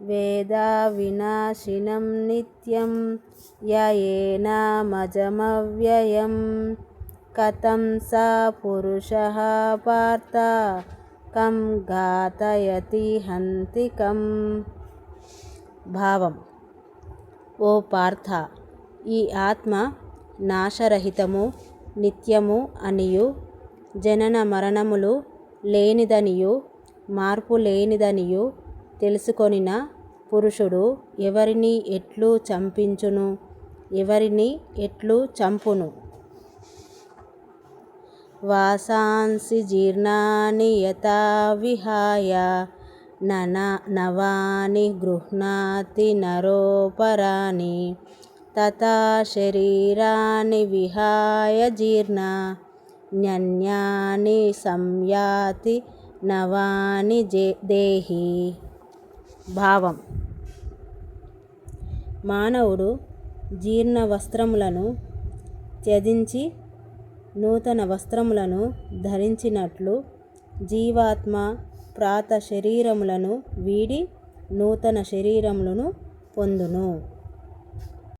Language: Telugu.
वेदाविनाशिनं नित्यं य एनामजमव्ययं कथं स पुरुषः पार्थ కం ఘాతయతి హంతికం భావం ఓ పార్థ ఈ ఆత్మ నాశరహితము నిత్యము అనియు జనన మరణములు లేనిదనియు మార్పు లేనిదనియు తెలుసుకొనిన పురుషుడు ఎవరిని ఎట్లు చంపించును? ఎవరిని ఎట్లు చంపును? వాసాంసి జీర్ణాని యథా విహాయ నవాని గృహ్ణాతి నరోపరాణి తథా శరీరాన్ని విహాయ జీర్ణ న్యన్యాని సంయాతి నవాని దేహి. భావం. మానవుడు జీర్ణ వస్త్రములను త్యజించి నూతన వస్త్రములను ధరించినట్లు జీవాత్మ ప్రాత శరీరములను వీడి నూతన శరీరములను పొందును.